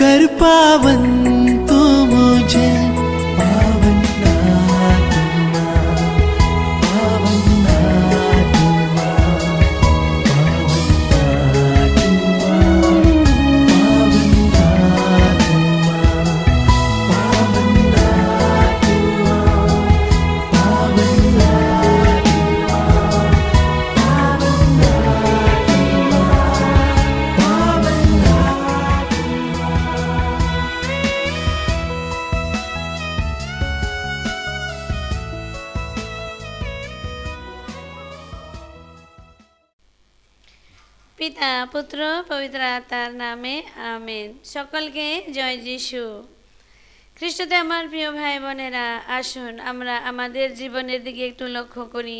கருப்பா পবিত্র আত্মার নামে, আমেন। সকলকে জয় যিশু। খ্রিস্টতে আমার প্রিয় ভাই বোনেরা আসুন আমরা আমাদের জীবনের দিকে একটু লক্ষ্য করি।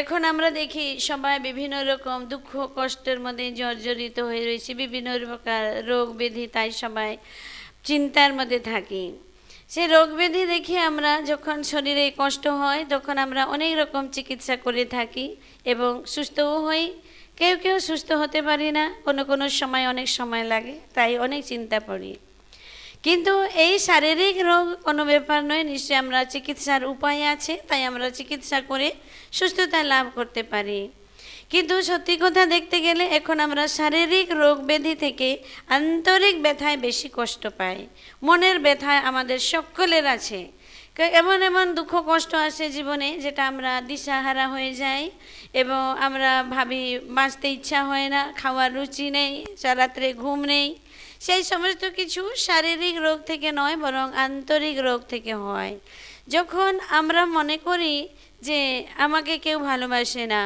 এখন আমরা দেখি সবাই বিভিন্ন রকম দুঃখ, কষ্টের মধ্যে জর্জরিত হয়ে রয়েছে, বিভিন্ন প্রকার রোগ ব্যাধি, তাই সবাই চিন্তার মধ্যে থাকি। সেই রোগ ব্যাধি দেখে আমরা যখন শরীরে কষ্ট হয়, তখন আমরা অনেক রকম চিকিৎসা করে থাকি এবং সুস্থও হই কেউ কেউ সুস্থ হতে পারি না, কোনো কোনো সময় অনেক সময় লাগে, তাই অনেক চিন্তা পড়ি কিন্তু এই শারীরিক রোগ কোনো ব্যাপার নয়, নিশ্চয়ই আমরা চিকিৎসার উপায় আছে, তাই আমরা চিকিৎসা করে সুস্থতা লাভ করতে পারি। কিন্তু সত্যি কথা দেখতে গেলে এখন আমরা শারীরিক রোগ ব্যাধি থেকে আন্তরিক ব্যথায় বেশি কষ্ট পাই। মনের ব্যথায় আমাদের সকলের আছে এমন এমন দুঃখ কষ্ট আসে জীবনে যেটা আমরা দিশাহারা হয়ে যাই এবং আমরা ভাবি বাঁচতে ইচ্ছা হয় না, খাওয়ার রুচি নেই রাত্রে ঘুম নেই। সেই সমস্ত কিছু শারীরিক রোগ থেকে নয়, বরং আন্তরিক রোগ থেকে হয়। যখন আমরা মনে করি যে আমাকে কেউ ভালোবাসে না,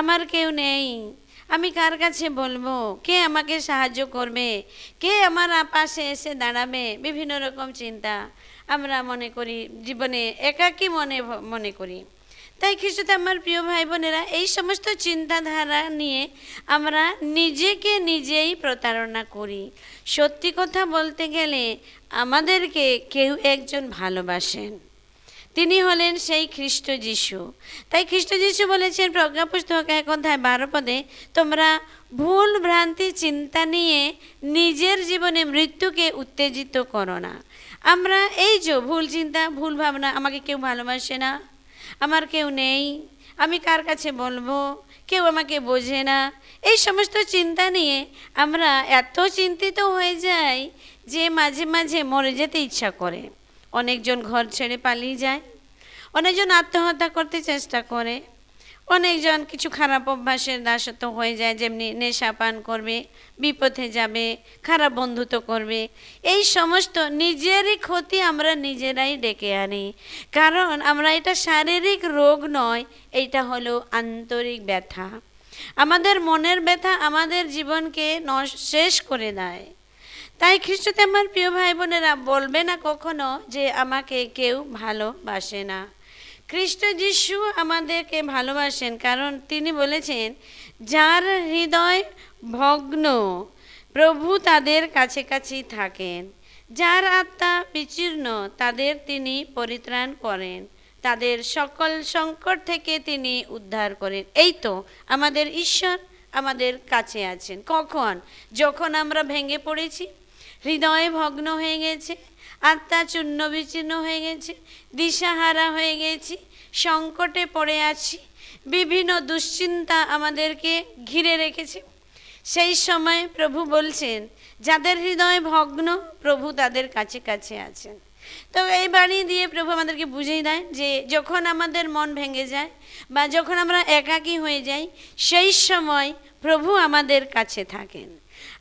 আমার কেউ নেই, আমি কার কাছে বলব? কে আমাকে সাহায্য করবে? কে আমার পাশে এসে দাঁড়াবে? বিভিন্ন রকম চিন্তা। আমরা মনে করি, জীবনে একাকী মনে মনে করি। তাই খ্রিস্টতে আমার প্রিয় ভাই বোনেরা এই সমস্ত চিন্তাধারা নিয়ে আমরা নিজেকে নিজেই প্রতারণা করি। সত্যি কথা বলতে গেলে আমাদেরকে কেউ একজন ভালোবাসেন। তিনি হলেন সেই খ্রিস্ট যিশু। তাই খ্রিস্ট যিশু বলেছেন, প্রজ্ঞাপুস্তক এক অধ্যায় বারো পদে, তোমরা ভুল ভ্রান্তি, চিন্তা নিয়ে নিজের জীবনে মৃত্যুকে উত্তেজিত করো না। আমরা, এই যে, ভুল চিন্তা, ভুল ভাবনা, আমাকে কেউ ভালোবাসে না। আমার কেউ নেই। আমি কার কাছে বলব? কেউ আমাকে বোঝে না। এই সমস্ত চিন্তা নিয়ে আমরা এত চিন্তিত হয়ে যাই যে মাঝে মাঝে মরে যেতে ইচ্ছা করে। অনেকজন ঘর ছেড়ে পালিয়ে যায়। অনেকজন আত্মহত্যা করতে চেষ্টা করে। অনেকজন কিছু খারাপ অভ্যাসের দাসত্ব হয়ে যায়, যেমনি নেশা পান করবে, বিপথে যাবে, খারাপ বন্ধুত্ব করবে। এই সমস্ত নিজেরই ক্ষতি আমরা নিজেরাই ডেকে আনি। কারণ আমরা এটা শারীরিক রোগ নয়, এইটা হলো আন্তরিক ব্যথা। আমাদের মনের ব্যথা আমাদের জীবনকে শেষ করে দেয়। তাই খ্রিস্টতে আমার প্রিয় ভাই বোনেরা বলবে না কখনো যে আমাকে কেউ ভালোবাসে না। খ্রিস্ট যিশু আমাদেরকে ভালোবাসেন, কারণ তিনি বলেছেন, যার হৃদয় ভগ্ন, প্রভু তাদের কাছে কাছেই থাকেন। যার আত্মা বিচীর্ণ, তাদের তিনি পরিত্রাণ করেন। তাদের সকল সংকট থেকে তিনি উদ্ধার করেন। এই তো আমাদের ঈশ্বর আমাদের কাছে আছেন। কখন? যখন আমরা ভেঙে পড়েছি, হৃদয়ে ভগ্ন হয়ে গেছে আত্মা চূর্ণ বিচূর্ণ হয়ে গেছে, দিশাহারা হয়ে গেছি, সংকটে পড়ে আছি, বিভিন্ন দুশ্চিন্তা আমাদেরকে ঘিরে রেখেছে। সেই সময় প্রভু বলছেন, যাদের হৃদয় ভগ্ন, প্রভু তাদের কাছে কাছে আছেন। তো এই বাণী দিয়ে প্রভু আমাদেরকে বুঝিয়ে দেয় যে যখন আমাদের মন ভেঙে যায় বা যখন আমরা একাকী হয়ে যাই, সেই সময় প্রভু আমাদের কাছে থাকেন।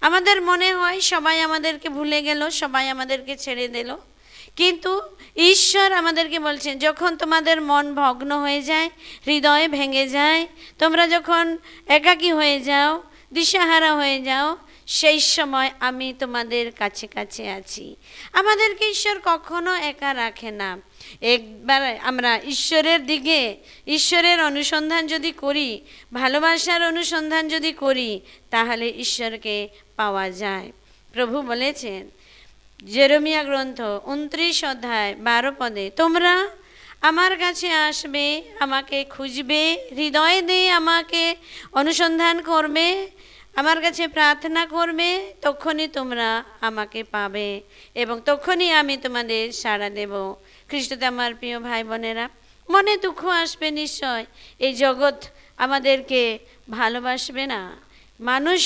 আমাদের মনে হয় সবাই আমাদেরকে ভুলে গেল, সবাই আমাদেরকে ছেড়ে দিল। কিন্তু ঈশ্বর আমাদেরকে বলছেন, যখন তোমাদের মন ভগ্ন হয়ে যায়, হৃদয় ভেঙে যায়, তোমরা যখন একাকী হয়ে যাও, দিশাহারা হয়ে যাও সেই সময় আমি তোমাদের কাছে কাছে আছি। আমাদেরকে ঈশ্বর কখনো একা রাখে না। একবার আমরা ঈশ্বরের দিকে, ঈশ্বরের অনুসন্ধান যদি করি, ভালোবাসার অনুসন্ধান যদি করি, তাহলে ঈশ্বরকে পাওয়া যায়। প্রভু বলেছেন, জেরমিয়া গ্রন্থ উনত্রিশ অধ্যায় বারো পদে, তোমরা আমার কাছে আসবে, আমাকে খুঁজবে, হৃদয় দিয়ে আমাকে অনুসন্ধান করবে আমার কাছে প্রার্থনা করবে, তখনই তোমরা আমাকে পাবে এবং তখনই আমি তোমাদের সাড়া দেব। খ্রিস্টতে আমার প্রিয় ভাই বোনেরা, মনে দুঃখ আসবে নিশ্চয়, এই জগৎ আমাদেরকে ভালোবাসবে না। মানুষ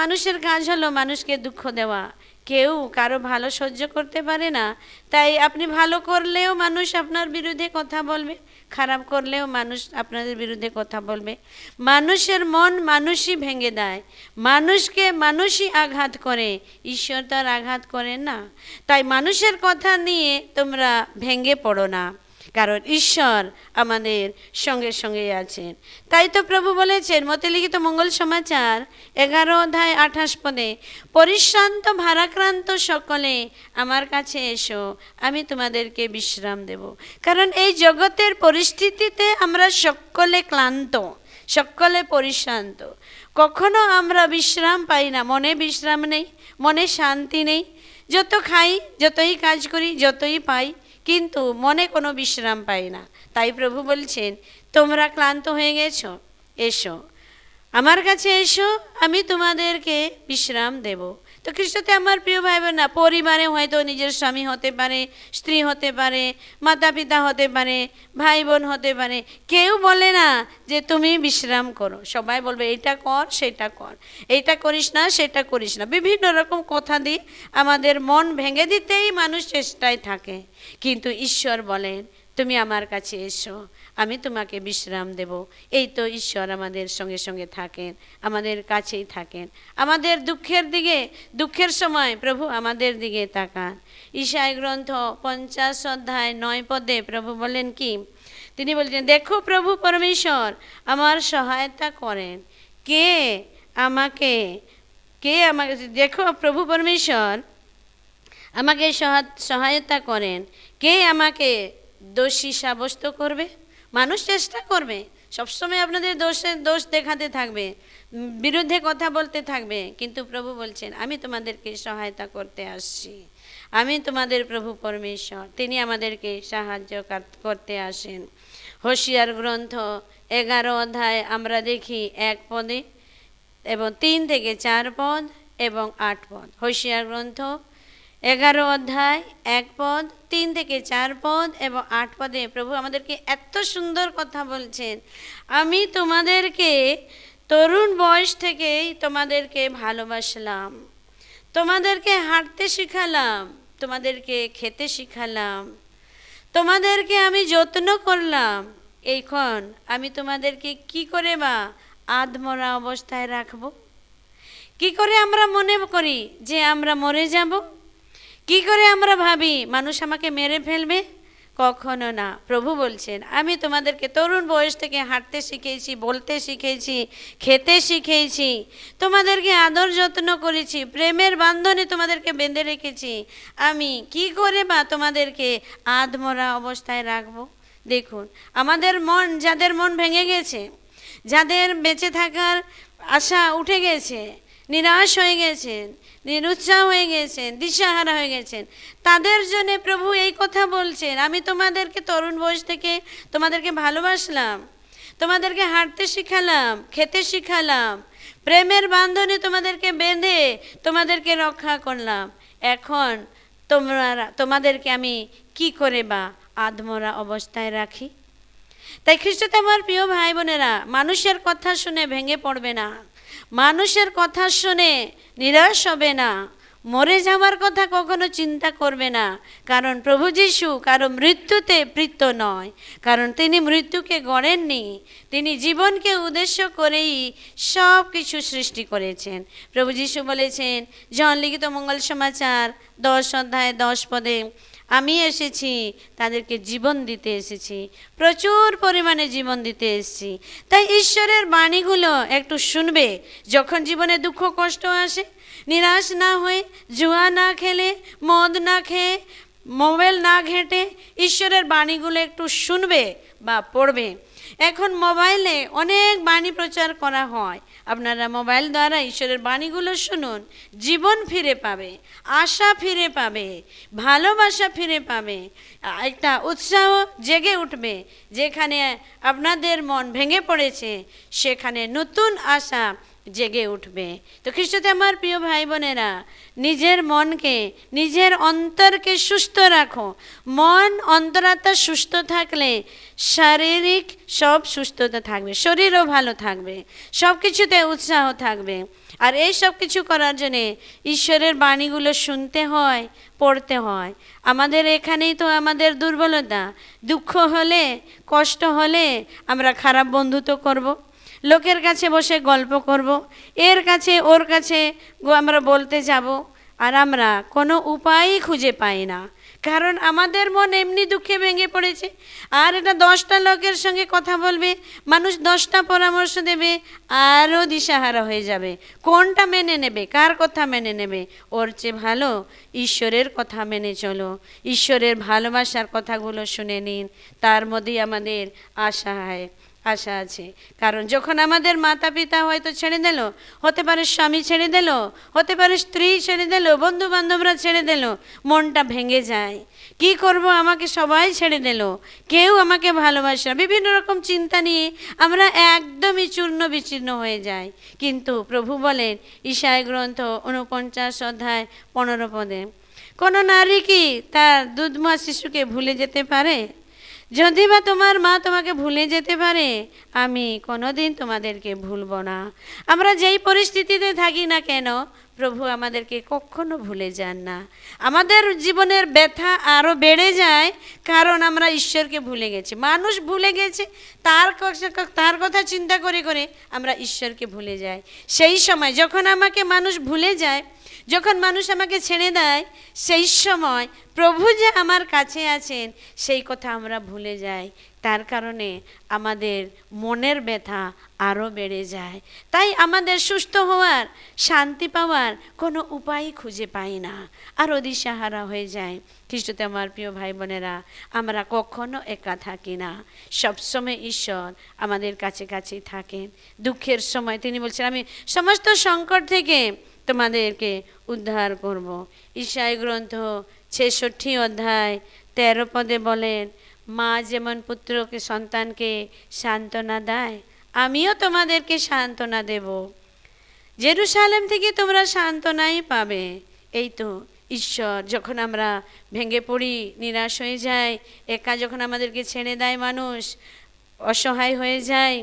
মানুষের কাজ হলো মানুষকে দুঃখ দেওয়া। কেউ কারও ভালো সহ্য করতে পারে না, তাই আপনি ভালো করলেও মানুষ আপনার বিরুদ্ধে কথা বলবে। খারাপ করলেও মানুষ আপনাদের বিরুদ্ধে কথা বলবে। মানুষের মন মানুষই ভেঙে দেয়। মানুষকে মানুষই আঘাত করে। ঈশ্বর তার আঘাত করে না। তাই মানুষের কথা নিয়ে তোমরা ভেঙে পড়ো না। কারণ ঈশ্বর আমাদের সঙ্গে সঙ্গে আছেন। তাই তো প্রভু বলেছেন মতে লিখিত মঙ্গল সমাচার এগারো অধ্যায় আঠাশ পদে, পরিশ্রান্ত, ভারাক্রান্ত সকলে আমার কাছে এসো, আমি তোমাদেরকে বিশ্রাম দেব। কারণ এই জগতের পরিস্থিতিতে আমরা সকলে ক্লান্ত, সকলে পরিশ্রান্ত। কখনো আমরা বিশ্রাম পাই না, মনে বিশ্রাম নেই, মনে শান্তি নেই। যত খাই, যতই কাজ করি, যতই পাই কিন্তু মনে কোনো বিশ্রাম পাই না। তাই প্রভু বলছেন, তোমরা ক্লান্ত হয়ে গেছ, এসো। আমার কাছে এসো, আমি তোমাদেরকে বিশ্রাম দেব। তো খ্রিস্টতে আমার প্রিয় ভাই বোন না, পরিবারে হয়তো নিজের স্বামী হতে পারে, স্ত্রী হতে পারে মাতা পিতা হতে পারে ভাই বোন হতে পারে, কেউ বলে না যে তুমি বিশ্রাম করো। সবাই বলবে, এইটা কর, সেটা কর। এইটা করিস না, সেটা করিস না। বিভিন্ন রকম কথা দিয়ে আমাদের মন ভেঙে দিতেই মানুষ চেষ্টায় থাকে। কিন্তু ঈশ্বর বলেন তুমি আমার কাছে এসো, আমি তোমাকে বিশ্রাম দেব। এই তো ঈশ্বর আমাদের সঙ্গে সঙ্গে থাকেন, আমাদের কাছেই থাকেন। আমাদের দুঃখের দিকে, দুঃখের সময় প্রভু আমাদের দিকে তাকান। ঈশায় গ্রন্থ পঞ্চাশ অধ্যায় নয় পদে প্রভু বলেন কি? তিনি বলছেন, দেখো প্রভু পরমেশ্বর, আমার সহায়তা করেন। কে আমাকে কে আমাকে, দেখো প্রভু পরমেশ্বর, আমাকে সহা- সহায়তা করেন। কে আমাকে দোষী সাব্যস্ত করবে, মানুষ চেষ্টা করবে, সবসময় আপনাদের দোষের দোষ দেখাতে থাকবে, বিরুদ্ধে কথা বলতে থাকবে, কিন্তু প্রভু বলছেন, আমি তোমাদেরকে সহায়তা করতে আসছি। আমি তোমাদের প্রভু পরমেশ্বর, তিনি আমাদেরকে সাহায্য কার- করতে আসেন। হোশিয়ার গ্রন্থ এগারো অধ্যায়, আমরা দেখি এক পদে এবং তিন থেকে চার পদ এবং আট পদ। হোশিয়ার গ্রন্থ এগারো অধ্যায়, এক পদ, তিন থেকে চার পদ এবং আট পদে প্রভু আমাদেরকে এত সুন্দর কথা বলছেন। আমি তোমাদেরকে তরুণ বয়স থেকেই তোমাদেরকে ভালোবাসলাম। তোমাদেরকে হাঁটতে শিখালাম, তোমাদেরকে খেতে শিখালাম। তোমাদেরকে আমি যত্ন করলাম। এইখন আমি তোমাদেরকে কি করে বা আধমরা অবস্থায় রাখব? কি করে আমরা মনে করি যে আমরা মরে যাব? কি করে আমরা ভাবি, মানুষ আমাকে মেরে ফেলবে? কখনো না। প্রভু বলছেন, আমি তোমাদেরকে তরুণ বয়স থেকে হাঁটতে শিখেছি, বলতে শিখেছি, খেতে শিখেছি, তোমাদেরকে আদর যত্ন করেছি, প্রেমের বান্ধনে তোমাদেরকে বেঁধে রেখেছি। আমি কি করে বা তোমাদেরকে আধমরা অবস্থায় রাখব? দেখুন, আমাদের মন, যাদের মন ভেঙে গেছে, যাদের বেঁচে থাকার আশা উঠে গেছে, নিরাশ হয়ে গেছেন নিরুৎসাহ হয়ে গেছেন, দিশাহারা হয়ে গেছেন। তাদের জন্য প্রভু এই কথা বলছেন, আমি তোমাদেরকে তরুণ বয়স থেকে তোমাদেরকে ভালোবাসলাম, তোমাদেরকে হাঁটতে শিখালাম, খেতে শিখালাম, প্রেমের বান্ধনে তোমাদেরকে বেঁধে তোমাদেরকে রক্ষা করলাম। এখন তোমরা, তোমাদেরকে আমি কি করে বা আধমরা অবস্থায় রাখি? তাই খ্রিস্ট আমার প্রিয় ভাই বোনেরা, মানুষের কথা শুনে ভেঙে পড়বে না। মানুষের কথা শুনে নিরাশ হবে না। মরে যাওয়ার কথা কখনো চিন্তা করবে না। কারণ প্রভু যিশু কারও মৃত্যুতে প্রীত নয়। কারণ তিনি মৃত্যুকে গড়েননি। তিনি জীবনকে উদ্দেশ্য করেই সব কিছু সৃষ্টি করেছেন। প্রভু যিশু বলেছেন, জন লিখিত মঙ্গল সমাচার, দশ অধ্যায়, দশ পদে আমি এসেছি, তাদেরকে জীবন দিতে এসেছি। প্রচুর পরিমাণে জীবন দিতে এসেছি। তাই ঈশ্বরের বাণীগুলো একটু শুনবে। যখন জীবনে দুঃখ, কষ্ট আসে, নিরাশ না হয়ে, জুয়া না খেলে, মদ না খেয়ে, মোবাইল না ঘেঁটে ঈশ্বরের বাণীগুলো একটু শুনবে বা পড়বে। এখন মোবাইলে অনেক বাণী প্রচার করা হয়। আপনারা মোবাইল দ্বারা ঈশ্বরের বাণীগুলো শুনুন, জীবন ফিরে পাবে, আশা ফিরে পাবে, ভালোবাসা ফিরে পাবে, একটা উৎসাহ জেগে উঠবে, যেখানে আপনাদের মন ভেঙে পড়েছে, সেখানে নতুন আশা জেগে উঠবে। তো খ্রিস্টতে আমার প্রিয় ভাই বোনেরা নিজের মনকে, নিজের অন্তরকে সুস্থ রাখো। মন, অন্তরাত্মা সুস্থ থাকলে শারীরিক সব সুস্থতা থাকবে, শরীরও ভালো থাকবে সব কিছুতে উৎসাহ থাকবে। আর এই সব কিছু করার জন্যে ঈশ্বরের বাণীগুলো শুনতে হয়, পড়তে হয়। আমাদের এখানেই তো আমাদের দুর্বলতা। দুঃখ হলে, কষ্ট হলে আমরা খারাপ বন্ধুত্ব করব। লোকের কাছে বসে গল্প করব। এর কাছে, ওর কাছে আমরা বলতে যাব, আর আমরা কোনো উপায়ই খুঁজে পাই না। কারণ আমাদের মন এমনি দুঃখে ভেঙে পড়েছে। আর এটা দশটা লোকের সঙ্গে কথা বলবে, মানুষ দশটা পরামর্শ দেবে, আরও দিশাহারা হয়ে যাবে। কোনটা মেনে নেবে, কার কথা মেনে নেবে, ওর চেয়ে ভালো ঈশ্বরের কথা মেনে চলো। ঈশ্বরের ভালোবাসার কথাগুলো শুনে নিন, তার মধ্যেই আমাদের আশা হয়। আশা আছে। কারণ যখন আমাদের মাতা পিতা হয়তো ছেড়ে দিল, হতে পারে স্বামী ছেড়ে দিল, হতে পারে স্ত্রী ছেড়ে দিল বন্ধু বান্ধবরা ছেড়ে দিল, মনটা ভেঙে যায়। কি করব? আমাকে সবাই ছেড়ে দিল। কেউ আমাকে ভালোবাসে না। বিভিন্ন রকম চিন্তা নিয়ে আমরা একদমই চূর্ণ বিচূর্ণ হয়ে যাই। কিন্তু প্রভু বলেন, ঈশায় গ্রন্থ উনপঞ্চাশ অধ্যায় পনেরো পদে, কোনো নারী কি তার দুধমা শিশুকে ভুলে যেতে পারে? যদি বা তোমার মা তোমাকে ভুলে যেতে পারে, আমি কোনোদিন তোমাদেরকে ভুলব না। আমরা যেই পরিস্থিতিতে থাকি না কেন, প্রভু আমাদেরকে কখনো ভুলে যান না। আমাদের জীবনের ব্যথা আরও বেড়ে যায়, কারণ আমরা ঈশ্বরকে ভুলে গেছি। মানুষ ভুলে গেছে, তার তার কথা চিন্তা করে করে আমরা ঈশ্বরকে ভুলে যাই। সেই সময় যখন আমাকে মানুষ ভুলে যায় যখন মানুষ আমাকে ছেড়ে দেয়, সেই সময় প্রভু যে আমার কাছে আছেন, সেই কথা আমরা ভুলে যাই। তার কারণে আমাদের মনের ব্যথা আরও বেড়ে যায়। তাই আমাদের সুস্থ হওয়ার, শান্তি পাওয়ার কোনো উপায় খুঁজে পাই না। আর দিশাহারা হয়ে যায় খ্রিস্টতে আমার প্রিয় ভাই বোনেরা আমরা কখনো একা থাকি না। সবসময় ঈশ্বর আমাদের কাছে কাছেই থাকেন। দুঃখের সময় তিনি বলছেন, আমি সমস্ত সংকট থেকে তোমাদেরকে উদ্ধার করব। ঈশাই গ্রন্থ ছেষট্টি অধ্যায় তেরো পদে বলেন, মা যেমন পুত্রকে, সন্তানকে সান্ত্বনা দেয়, আমিও তোমাদেরকে সান্ত্বনা দেব। জেরুসালেম থেকে তোমরা সান্ত্বনাই পাবে। এই তো ঈশ্বর, যখন আমরা ভেঙে পড়ি, নিরাশ হয়ে যাই, একা যখন আমাদেরকে ছেড়ে দেয় মানুষ, অসহায় হয়ে যায়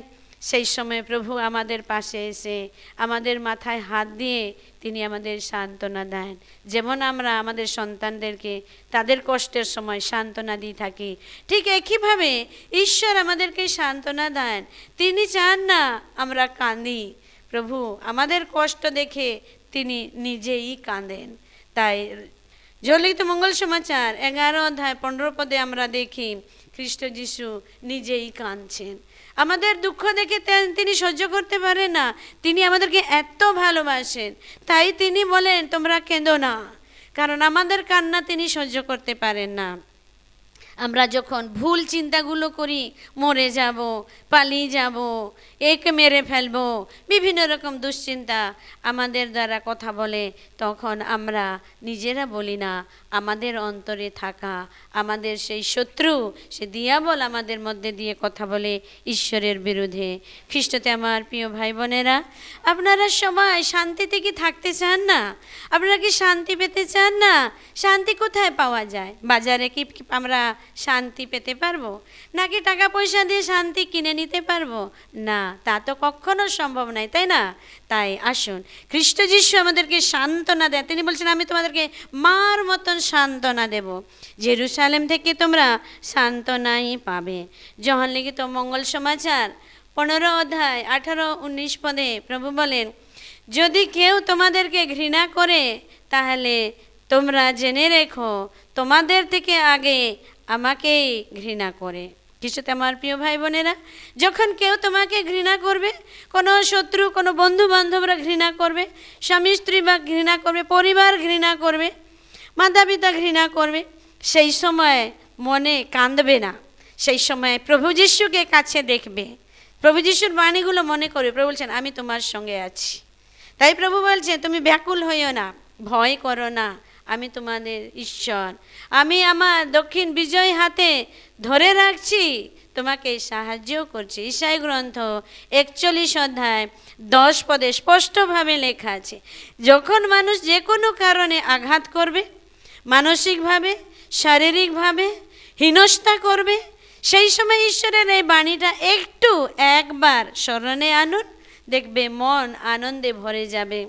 সেই সময় প্রভু আমাদের পাশে এসে আমাদের মাথায় হাত দিয়ে তিনি আমাদের সান্ত্বনা দেন। যেমন আমরা আমাদের সন্তানদেরকে তাদের কষ্টের সময় সান্ত্বনা দিয়ে থাকি। ঠিক একইভাবে ঈশ্বর আমাদেরকে সান্ত্বনা দেন। তিনি চান না আমরা কাঁদি। প্রভু, আমাদের কষ্ট দেখে তিনি নিজেই কাঁদেন। তাই জলিত মঙ্গল সমাচার এগারো অধ্যায় পনেরো পদে আমরা দেখি, খ্রিস্ট যিশু নিজেই কাঁদছেন। আমাদের দুঃখ দেখে তিনি সহ্য করতে পারে না। তিনি আমাদেরকে এত ভালোবাসেন। তাই তিনি বলেন, তোমরা কেঁদো না। কারণ আমাদের কান্না তিনি সহ্য করতে পারেন না। আমরা যখন ভুল চিন্তাগুলো করি, মরে যাব, পালিয়ে যাব, একে মেরে ফেলব, বিভিন্ন রকম দুশ্চিন্তা আমাদের দ্বারা কথা বলে, তখন আমরা নিজেরা বলি না, আমাদের অন্তরে থাকা, আমাদের সেই শত্রু, সে দিয়াবল আমাদের মধ্যে দিয়ে কথা বলে ঈশ্বরের বিরুদ্ধে। খ্রিস্টতে আমার প্রিয় ভাই বোনেরা আপনারা সবাই শান্তিতে কি থাকতে চান না? আপনারা কি শান্তি পেতে চান না? শান্তি কোথায় পাওয়া যায়? বাজারে কি আমরা শান্তি পেতে পারব? নাকি টাকা পয়সা দিয়ে শান্তি কিনে নিতে পারব? না, তা তো কখনো সম্ভব নয়, তাই না? তাই আসুন, খ্রিস্ট যিশু আমাদেরকে সান্ত্বনা দেয় তিনি বলছেন, আমি তোমাদেরকে মার মতন সান্ত্বনা দেব। জেরুসালেম থেকে তোমরা সান্ত্বনাই পাবে। জহন লিখিত মঙ্গল সমাচার, পনেরো অধ্যায়, আঠারো, উনিশ পদে প্রভু বলেন, যদি কেউ তোমাদেরকে ঘৃণা করে, তাহলে তোমরা জেনে রেখো, তোমাদের থেকে আগে আমাকেই ঘৃণা করে। কিছুতে আমার প্রিয় ভাই বোনেরা যখন কেউ তোমাকে ঘৃণা করবে, কোনো শত্রু, কোনো বন্ধু বান্ধবরা ঘৃণা করবে, স্বামী, স্ত্রী বা ঘৃণা করবে, পরিবার ঘৃণা করবে মাতা পিতা ঘৃণা করবে, সেই সময় মনে কাঁদবে না। সেই সময় প্রভু যিশুকে কাছে দেখবে। প্রভু যিশুর বাণীগুলো মনে করবে। প্রভু বলছেন, আমি তোমার সঙ্গে আছি। তাই প্রভু বলছে তুমি ব্যাকুল হইও না, ভয় করো না। আমি তোমাদের ঈশ্বর। আমি আমার দক্ষিণ বিজয় হাতে ধরে রাখছি, তোমাকে সাহায্য করছি। ঈশাই গ্রন্থ একচল্লিশ অধ্যায় দশ পদে স্পষ্টভাবে লেখা আছে, যখন মানুষ যে কোনো কারণে আঘাত করবে, মানসিকভাবে, শারীরিকভাবে হীনস্থা করবে, সেই সময় ঈশ্বরের এই বাণীটা একটু একবার স্মরণে আনুন, দেখবে মন আনন্দে ভরে যাবে।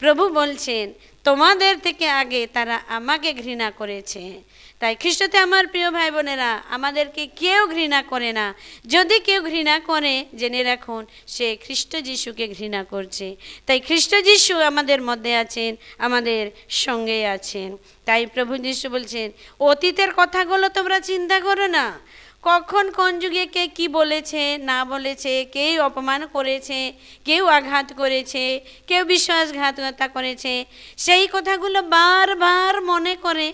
প্রভু বলছেন তোমাদের থেকে আগে তারা আমাকে ঘৃণা করেছে। তাই খ্রিস্টতে আমার প্রিয় ভাই বোনেরা আমাদেরকে কেউ ঘৃণা করে না। যদি কেউ ঘৃণা করে, জেনে রাখুন, সে খ্রিস্ট যিশুকে ঘৃণা করছে। তাই খ্রিস্ট যিশু আমাদের মধ্যে আছেন, আমাদের সঙ্গে আছেন। তাই প্রভু যিশু বলছেন, অতীতের কথাগুলো তোমরা চিন্তা করো না। কখন কোন যুগে কে কি বলেছে, না বলেছে, কেউ অপমান করেছে, কেউ আঘাত করেছে, কেউ বিশ্বাসঘাতকতা করেছে, সেই কথাগুলো বারবার মনে করে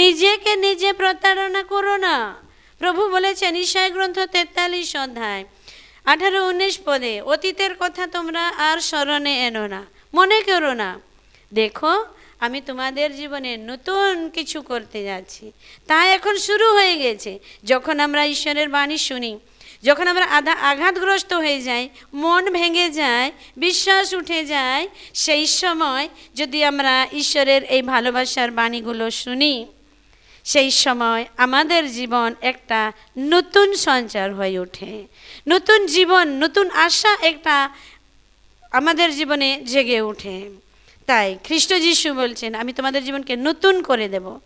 নিজেকে নিজে প্রতারণা করো না। প্রভু বলেছেন, ঈশায় গ্রন্থ তেতাল্লিশ অধ্যায়, আঠারো উনিশ পদে, অতীতের কথা তোমরা আর স্মরণে এনো না, মনে করো না। দেখো আমি তোমাদের জীবনে নতুন কিছু করতে যাচ্ছি। তা এখন শুরু হয়ে গেছে। যখন আমরা ঈশ্বরের বাণী শুনি, যখন আমরা আধা আঘাতগ্রস্ত হয়ে যাই, মন ভেঙে যায়, বিশ্বাস উঠে যায়, সেই সময় যদি আমরা ঈশ্বরের এই ভালোবাসার বাণীগুলো শুনি, সেই সময় আমাদের জীবন একটা নতুন সঞ্চার হয়ে ওঠে। নতুন জীবন, নতুন আশা একটা আমাদের জীবনে জেগে ওঠে। তাই খ্রিস্ট যিশু বলছেন, আমি তোমাদের জীবনকে নতুন করে দেব।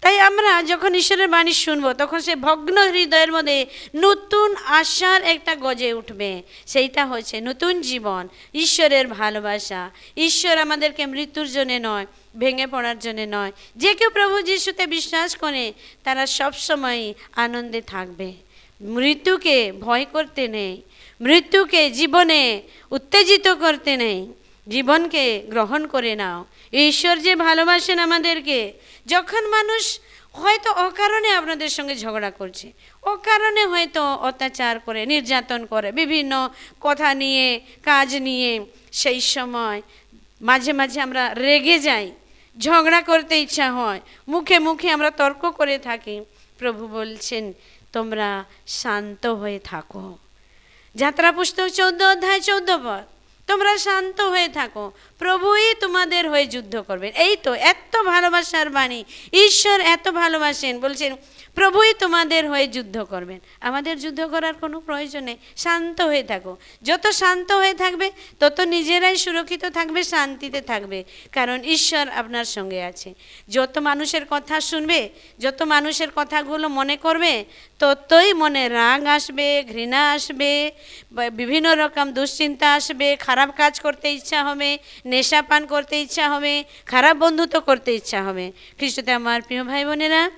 তাই আমরা যখন ঈশ্বরের বাণী শুনব, তখন সে ভগ্ন হৃদয়ের মধ্যে নতুন আশার একটা গজে উঠবে। সেইটা হচ্ছে নতুন জীবন, ঈশ্বরের ভালোবাসা। ঈশ্বর আমাদেরকে মৃত্যুর জন্যে নয়, ভেঙে পড়ার জন্যে নয়। যে কেউ প্রভু যিশুতে বিশ্বাস করে, তারা সবসময় আনন্দে থাকবে। মৃত্যুকে ভয় করতে নেই, মৃত্যুকে জীবনে উত্তেজিত করতে নেই। জীবনকে গ্রহণ করে নাও। ঈশ্বর যে ভালোবাসেন আমাদেরকে, যখন মানুষ হয়তো অকারণে আপনাদের সঙ্গে ঝগড়া করছে, অকারণে হয়তো অত্যাচার করে, নির্যাতন করে, বিভিন্ন কথা নিয়ে, কাজ নিয়ে, সেই সময় মাঝে মাঝে আমরা রেগে যাই, ঝগড়া করতে ইচ্ছা হয়, মুখে মুখে আমরা তর্ক করে থাকি। প্রভু বলছেন, তোমরা শান্ত হয়ে থাকো। যাত্রা পুস্তক চৌদ্দ অধ্যায় চৌদ্দ পদ। তোমরা শান্ত হয়ে থাকো। প্রভুই তোমাদের হয়ে যুদ্ধ করবেন। এই তো এত ভালোবাসার বাণী। ঈশ্বর এত ভালোবাসেন। বলছেন প্রভুই তোমাদের হয়ে যুদ্ধ করবেন। আমাদের যুদ্ধ করার কোনো প্রয়োজন নেই। শান্ত হয়ে থাকো। যত শান্ত হয়ে থাকবে, তত নিজেরাই সুরক্ষিত থাকবে, শান্তিতে থাকবে। কারণ ঈশ্বর আপনার সঙ্গে আছে। যত মানুষের কথা শুনবে, যত মানুষের কথাগুলো মনে করবে, ততই মনে রাগ আসবে, ঘৃণা আসবে বিভিন্ন রকম দুশ্চিন্তা আসবে, খারাপ কাজ করতে ইচ্ছা হবে, নেশা পান করতে ইচ্ছা হবে, খারাপ বন্ধুত্ব করতে ইচ্ছা হবে। খ্রিস্টতে আমার প্রিয় ভাই বোনেরা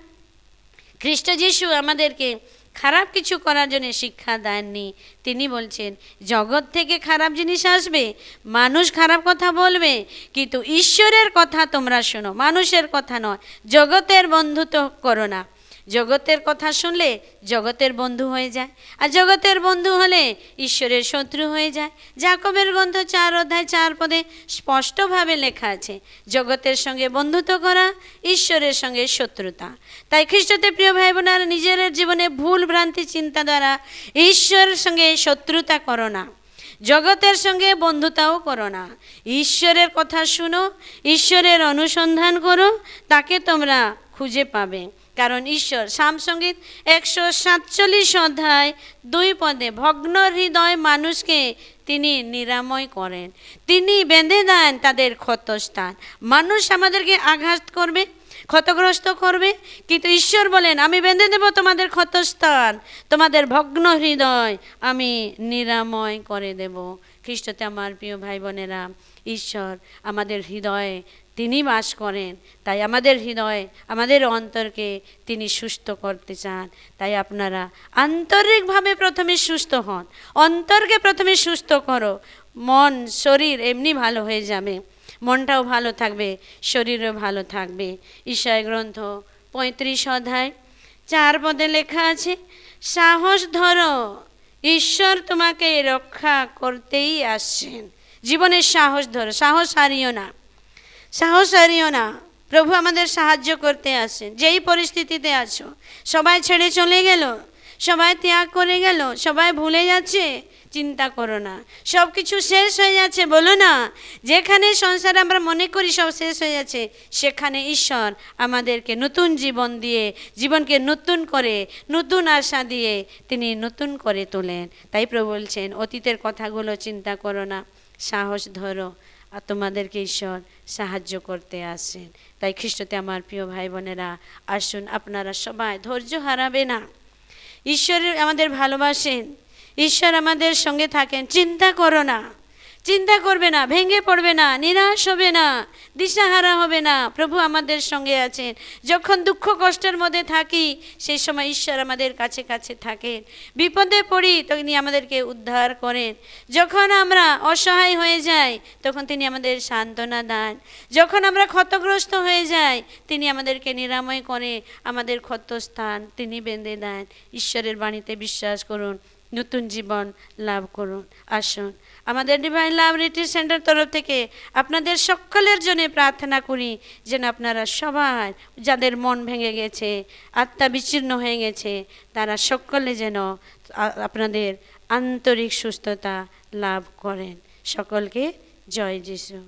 খ্রিস্ট যিশু আমাদেরকে খারাপ কিছু করার জন্য শিক্ষা দেননি। তিনি বলছেন, জগৎ থেকে খারাপ জিনিস আসবে, মানুষ খারাপ কথা বলবে, কিন্তু ঈশ্বরের কথা তোমরা শোনো। মানুষের কথা নয়, জগতের বন্ধুত্ব করো না। জগতের কথা শুনলে জগতের বন্ধু হয়ে যায়। আর জগতের বন্ধু হলে ঈশ্বরের শত্রু হয়ে যায়। জাকবের গ্রন্থ চার অধ্যায় চার পদে স্পষ্টভাবে লেখা আছে, জগতের সঙ্গে বন্ধুত্ব করা ঈশ্বরের সঙ্গে শত্রুতা। তাই খ্রিস্টতে প্রিয় ভাই বোনারা নিজের জীবনে ভুল, ভ্রান্তি, চিন্তা দ্বারা ঈশ্বরের সঙ্গে শত্রুতা করো না। জগতের সঙ্গে বন্ধুতাও করো না। ঈশ্বরের কথা শুনো, ঈশ্বরের অনুসন্ধান করো, তাকে তোমরা খুঁজে পাবে। কারণ ঈশ্বর সামসঙ্গীত একশো সাতচল্লিশ অধ্যায় দুই পদে ভগ্ন হৃদয় মানুষকে তিনি নিরাময় করেন। তিনি বেঁধে দেন তাদের ক্ষতস্থান। মানুষ আমাদেরকে আঘাত করবে, ক্ষতগ্রস্ত করবে। কিন্তু ঈশ্বর বলেন, আমি বেঁধে দেব তোমাদের ক্ষতস্থান, তোমাদের ভগ্ন হৃদয় আমি নিরাময় করে দেব। খ্রিস্টতে আমার প্রিয় ভাই বোনেরা, ঈশ্বর আমাদের হৃদয়ে তিনি বাস করেন। তাই আমাদের হৃদয়, আমাদের অন্তরকে তিনি সুস্থ করতে চান। তাই আপনারা আন্তরিকভাবে প্রথমে সুস্থ হন। অন্তরকে প্রথমে সুস্থ করো। মন, শরীর এমনি ভালো হয়ে যাবে। মনটাও ভালো থাকবে, শরীরও ভালো থাকবে। ঈশ্বর গ্রন্থ পঁয়ত্রিশ অধ্যায় চার পদে লেখা আছে, সাহস ধরো, ঈশ্বর তোমাকে রক্ষা করতেই আসছেন। জীবনের সাহস ধরো, সাহস হারিও না। সাহস হারিও না। প্রভু আমাদের সাহায্য করতে আসেন। যেই পরিস্থিতিতে আছো, সবাই ছেড়ে চলে গেল, সবাই ত্যাগ করে গেল, সবাই ভুলে যাচ্ছে, চিন্তা করো না। সব কিছু শেষ হয়ে যাচ্ছে, বলো না। যেখানে সংসারে আমরা মনে করি সব শেষ হয়ে যাচ্ছে, সেখানে ঈশ্বর আমাদেরকে নতুন জীবন দিয়ে, জীবনকে নতুন করে, নতুন আশা দিয়ে তিনি নতুন করে তোলেন। তাই প্রভু বলছেন, অতীতের কথাগুলো চিন্তা করো না, সাহস ধরো আর তোমাদেরকে ঈশ্বর সাহায্য করতে আসেন। তাই খ্রিস্টতে আমার প্রিয় ভাই বোনেরা আসুন আপনারা সবাই ধৈর্য হারাবে না। ঈশ্বরের আমাদের ভালোবাসেন। ঈশ্বর আমাদের সঙ্গে থাকেন, চিন্তা করো না। চিন্তা করবে না, ভেঙে পড়বে না, নিরাশ হবে না, দিশাহারা হবে না। প্রভু আমাদের সঙ্গে আছেন। যখন দুঃখ কষ্টের মধ্যে থাকি, সেই সময় ঈশ্বর আমাদের কাছে কাছে থাকেন। বিপদে পড়ি, তিনি আমাদেরকে উদ্ধার করেন। যখন আমরা অসহায় হয়ে যাই, তখন তিনি আমাদের সান্ত্বনা দেন। যখন আমরা ক্ষতগ্রস্ত হয়ে যাই, তিনি আমাদেরকে নিরাময় করে আমাদের ক্ষতস্থান তিনি বেঁধে দেন। ঈশ্বরের বাণীতে বিশ্বাস করুন। নতুন জীবন লাভ করুন। আসুন, আমাদের ডিভাইন লাভ রিট্রিট সেন্টার তরফ থেকে আপনাদের সকলের জন্য প্রার্থনা করি যেন আপনারা সবাই যাদের মন ভেঙে গেছে, আত্মা বিচ্ছিন্ন হয়ে গেছে, তারা সকলে যেন আপনাদের আন্তরিক সুস্থতা লাভ করেন। সকলকে জয় যিশু।